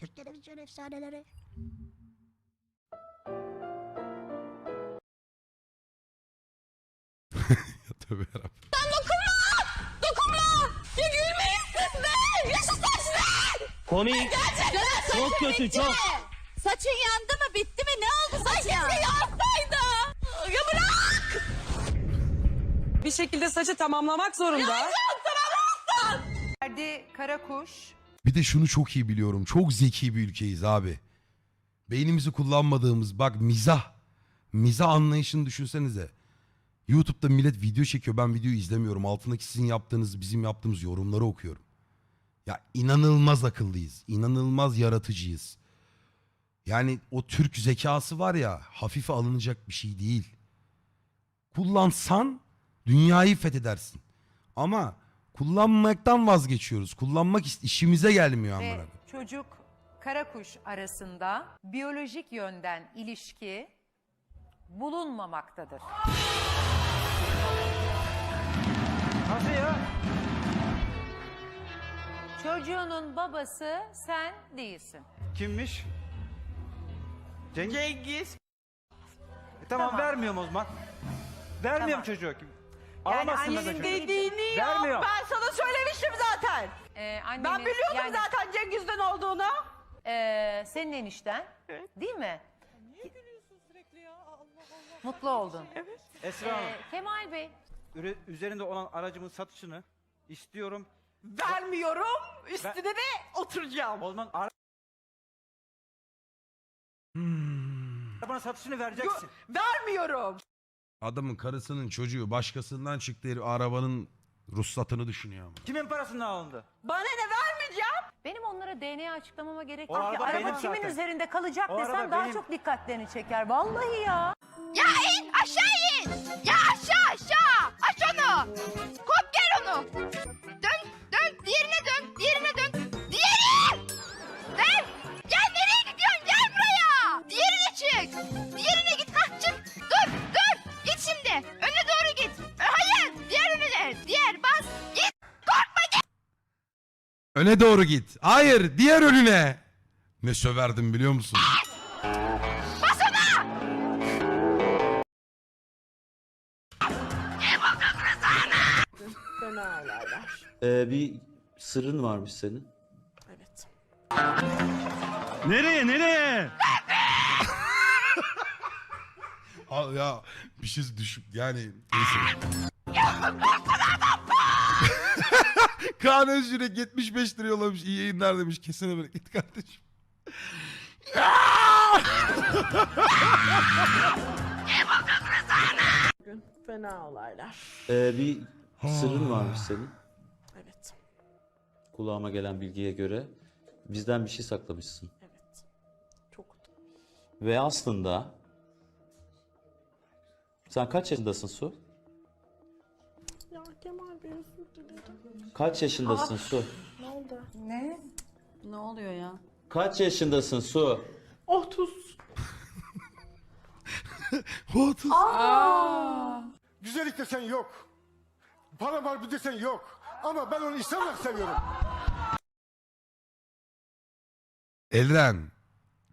Türk televizyon efsaneleri. Ya tövbe yarabbim. Komik. Çok kötü çok. Saçın yandı mı bitti mi ne oldu saçın? yansaydı. Ya bırak. bir şekilde saçı tamamlamak zorunda. Ferdi Karakuş Bir de şunu çok iyi biliyorum. Çok zeki bir ülkeyiz abi. Beynimizi kullanmadığımız bak mizah. Mizah anlayışını düşünsenize. YouTube'da millet video çekiyor. Ben videoyu izlemiyorum. Altındaki sizin yaptığınız, bizim yaptığımız yorumları okuyorum. Ya inanılmaz akıllıyız. inanılmaz yaratıcıyız. Yani o Türk zekası var ya hafife alınacak bir şey değil. Kullansan dünyayı fethedersin. Ama kullanmaktan vazgeçiyoruz. Kullanmak işimize gelmiyor amına. ve koyayım. çocuk Karakuş arasında biyolojik yönden ilişki bulunmamaktadır. Nasıl ya? Çocuğunun babası sen değilsin. Kimmiş? Cengiz. Cengiz. E, tamam, Tamam. vermiyorum o zaman. Vermiyorum Tamam. çocuğu. Alamazsın annenin dediğini Vermiyor. Ben sana söylemiştim zaten. Ee, annenin, Ben biliyordum yani, zaten Cengiz'den olduğunu. ee, senin enişten değil mi? Mutlu oldun. Esra Hanım, Ee, Kemal Bey üre- üzerinde olan aracımın satışını istiyorum. Vermiyorum. Üstüne de oturacağım. O zaman ara- Arabanın satışını vereceksin. Vermiyorum. Adamın karısının çocuğu başkasından çıktı herif arabanın ruhsatını düşünüyor ama. Kimin parasından alındı? Bana ne vermeyeceğim? benim onlara DNA açıklamama gerek O yok. ki. araba Araba kimin zaten. üzerinde kalacak O desem araba daha benim. çok dikkatlerini çeker. Vallahi ya. Ya in aşağı in. Ya aşağı aşağı. Aç onu. Kop gel onu. Öne doğru git. Hayır diğer önüne. Ne söverdim biliyor musun? Ee, bir sırrın varmış senin. Nereye nereye? Al ya bir şey düşük yani neyse. Kaan Özgürek 75 lira yollamış. İyi yayınlar demiş. Kesene bereket kardeşim. Fena olaylar. Ee, bir sırrın varmış senin. Evet. Kulağıma gelen bilgiye göre bizden bir şey saklamışsın. Evet. Çok Ve aslında sen kaç yaşındasın Su? Ya Kemal Bey. Kaç yaşındasın Su? Ne oldu? Ne oluyor ya? Kaç yaşındasın Su? 30. Otuz. Güzellik desen yok. Para var bir desen yok. Ama ben onu insan olarak seviyorum. Elren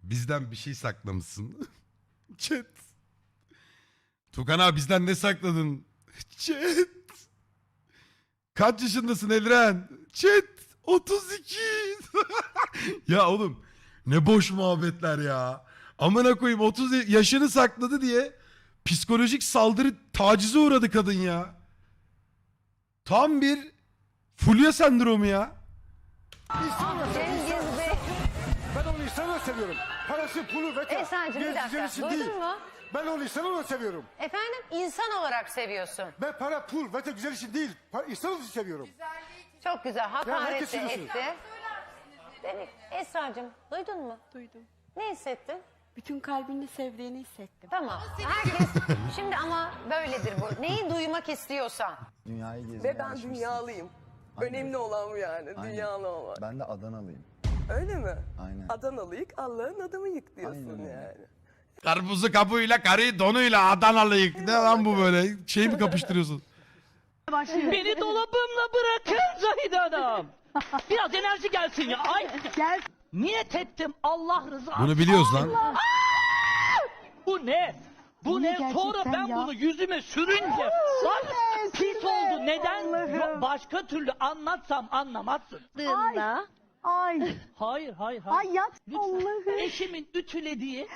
bizden bir şey saklamışsın. Chat. Tukan abi bizden ne sakladın? Chat. Kaç yaşındasın Elren? Chat. 32. ya oğlum ne boş muhabbetler ya. Amına koyayım 30 yaşını sakladı diye psikolojik saldırı tacize uğradı kadın ya. Tam bir fulya sendromu ya. Ben onu olarak seviyorum. Parası, pulu, veta. Esra'cığım bir dakika. Duydun mu? Ben onu insan olarak seviyorum. Efendim insan olarak seviyorsun. Ben para, pul, veta güzel için değil. Pa- insan olarak seviyorum. Çok güzel hakaret herkes de etti. Demek Esra'cığım duydun mu? Duydum. Ne hissettin? Bütün kalbini sevdiğini hissettim. Tamam. Herkes şimdi ama böyledir bu. Neyi duymak istiyorsan. Dünyayı gezmeye Ve ben dünyalıyım. Aynen. Önemli olan bu yani. Aynen. Dünyalı olmak. Ben de Adanalıyım. Öyle mi? Aynen. Adanalıyık Allah'ın adamı yık diyorsun Aynen öyle. yani. Karpuzu kabuğuyla, karıyı donuyla Adanalıyık. Ne lan bu böyle? Şey mi kapıştırıyorsun? Beni dolabımla bırakın Zahide Hanım. Biraz enerji gelsin ya. Ay. Gel. Niyet ettim Allah rızası. Bunu biliyoruz lan. Bu ne? Bu ne? Sonra ben bunu yüzüme sürünce bak pis oldu. Neden? Yok, başka türlü anlatsam anlamazsın. Ay. Hayır hayır hayır. Ay yap Lütfen. Allah'ım. Eşimin ütülediği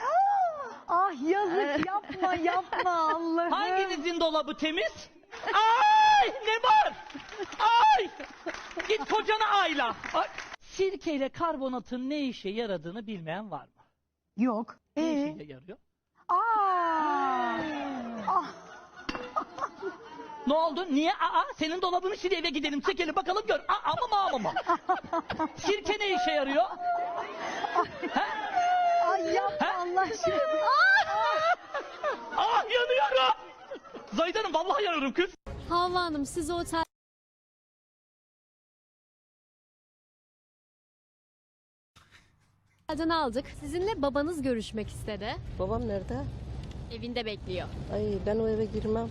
Ah yazık yapma yapma Allah'ım. hanginizin dolabı temiz? Ay ne var? Ay! Git kocana ayla. Ay. Sirkeyle karbonatın ne işe yaradığını bilmeyen var mı? Yok. Ne Ee? işe yarıyor? Aa. Ah. Ne oldu? Niye? Aa, senin dolabını sil eve gidelim çekelim bakalım gör. Aa, ama mı ama mı? Sirke ne işe yarıyor? Ay yapma Allah aşkına. Ah yanıyorum. Zahide Hanım vallahi yanıyorum kız. Havva Hanım siz otel Otelden aldık. Sizinle babanız görüşmek istedi. Babam nerede? Evinde bekliyor. Ay ben o eve girmem.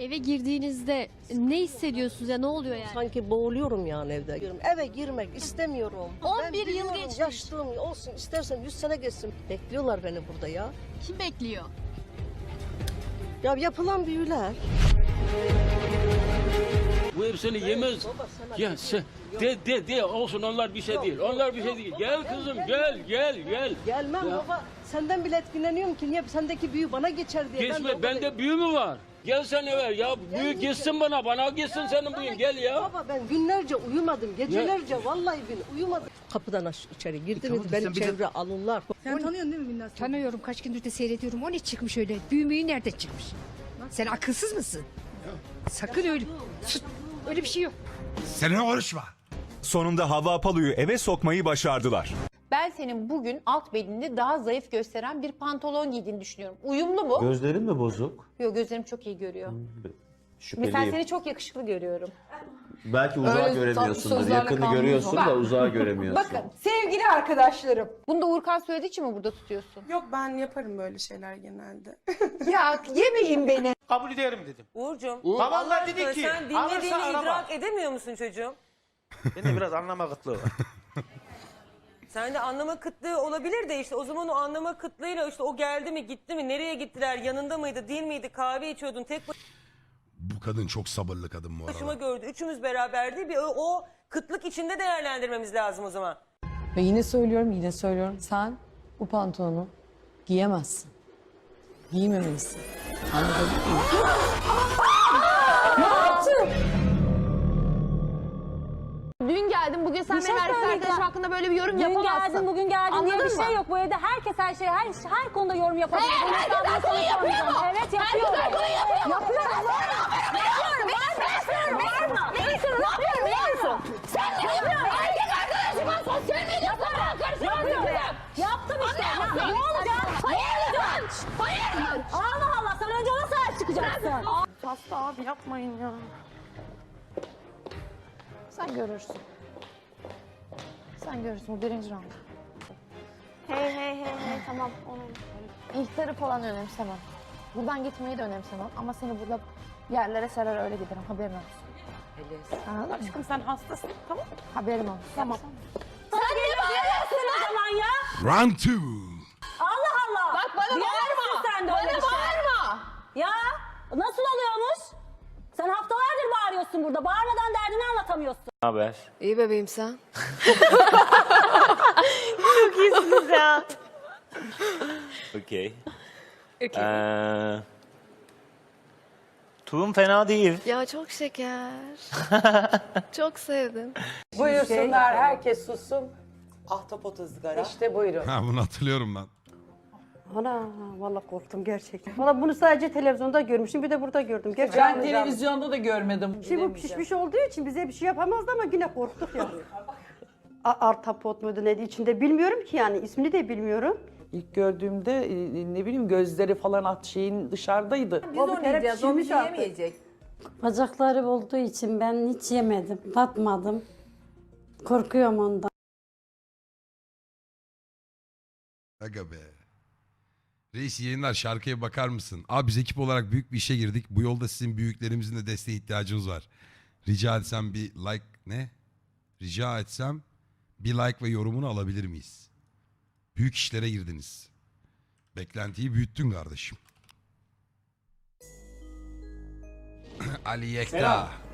Eve girdiğinizde ne hissediyorsunuz ya ne oluyor yani? Sanki boğuluyorum yani evde. Eve girmek istemiyorum. 11 Ben yıl biliyorum, geçmiş. Yaşlığım olsun istersen 100 sene geçsin. Bekliyorlar beni burada ya. Kim bekliyor? Ya yapılan büyüler. Bu hepsini yemez. Baba sana Ya sen de de de olsun onlar bir şey değil. Onlar bir şey değil. Gel kızım gel gel gel. Gelmem Ya. baba. Senden bile etkileniyorum ki niye sendeki büyü bana geçer diye. Geçme baba- bende büyü mü var? Gel sen eve ya büyü gitsin bana bana gitsin senin büyün gel ya. Baba ben günlerce uyumadım. Gecelerce vallahi bin uyumadım. Kapıdan aş- içeri girdiniz beni çevre alırlar. Sen tanıyorsun değil mi Binnaz? Tanıyorum kaç gündür de seyrediyorum. O ne çıkmış öyle? Büyümeyi nerede çıkmış? Sen akılsız mısın? Sakın öyle. Sus, Öyle bir şey yok. Seninle konuşma. Sonunda Havva Apalu'yu eve sokmayı başardılar. Ben senin bugün alt bedenini daha zayıf gösteren bir pantolon giydiğini düşünüyorum. Uyumlu mu? Gözlerin mi bozuk? Yok gözlerim çok iyi görüyor. Şüpheliyim. Mesela seni çok yakışıklı görüyorum. Belki uzağı Öyle göremiyorsundur. sözlerle Yakını kalmıyor. görüyorsun Bak. da uzağı göremiyorsun. Bakın sevgili arkadaşlarım. Bunu da Uğurkan söylediği için mi burada tutuyorsun? Yok ben yaparım böyle şeyler genelde. ya yemeyin beni. Kabul ederim dedim. Uğurcuğum. Babanlar dedi ki sen alırsa dinlediğini idrak edemiyor musun çocuğum? Bende biraz anlama kıtlığı var. Sende anlama kıtlığı olabilir de işte o zaman o anlama kıtlığıyla işte o geldi mi gitti mi nereye gittiler yanında mıydı değil miydi kahve içiyordun tek Bu kadın çok sabırlı kadın bu başıma arada. gördü üçümüz beraberdi bir o, o kıtlık içinde değerlendirmemiz lazım o zaman. Ve yine söylüyorum yine söylüyorum. Sen bu pantolonu giyemezsin. Giymemelisin. Anladın mı? Dün geldim bugün sen benim erkek arkadaşım hakkında böyle bir yorum yapamazsın. bugün geldin Anladın mı? Bu evde herkes her şey her, her konuda yorum yapabilir. Hayır, herkes her konuyu yapıyor mu? Evet Herkes her konuyu yapıyor mu? Yapıyorum. Yapıyorum. Yapıyorum. Bağırma. Ne yapıyorum? Ne yapıyorum biliyor musun? Sen ne yapıyorsun? Erkek arkadaşıma sosyal medyada karıştırıyorsun. Yaptım işte. Ne Ne olacak? Hayır. Hayır. Allah Allah sen önce ona sahip çıkacaksın. Hasta abi yapmayın ya. Sen görürsün. Sen görürsün bu birinci round. Hey hey hey hey tamam onu İlkleri falan önemsemem. Buradan gitmeyi de önemsemem ama seni burada yerlere serer öyle giderim haberin olsun. Anladın mı? Aşkım sen hastasın tamam Haberin olsun. Tamam. Sen niye bağırıyorsun o zaman ya? Round two. Allah Allah. Bak bana bağırma. Sen de Bana bir şey. bağırma. Ya nasıl oluyormuş? Bağırıyorsun burada. Bağırmadan derdini anlatamıyorsun. Ne haber? İyi bebeğim sen. Okey. Ee, Tuğum fena değil. Ya çok şeker. çok sevdim. Buyursunlar herkes sussun. Ahtapot ızgara. İşte buyurun. Ha bunu hatırlıyorum ben. Ana valla korktum gerçekten. Valla bunu sadece televizyonda görmüştüm bir de burada gördüm. Gerçekten. Ben televizyonda da görmedim. Şimdi bu pişmiş olduğu için bize bir şey yapamazdı ama yine korktuk ya. A- Artapot muydu neydi içinde bilmiyorum ki yani ismini de bilmiyorum. İlk gördüğümde e, ne bileyim gözleri falan at şeyin dışarıdaydı. Biz onu yiyeceğiz, onu yemeyecek. Bacakları olduğu için ben hiç yemedim, tatmadım. Korkuyorum ondan. Aga be. Reis yayınlar şarkıya bakar mısın? Abi biz ekip olarak büyük bir işe girdik. Bu yolda sizin büyüklerimizin de desteğe ihtiyacımız var. Rica etsem bir like ne? Rica etsem bir like ve yorumunu alabilir miyiz? Büyük işlere girdiniz. Beklentiyi büyüttün kardeşim. Ali Yekta. Selam.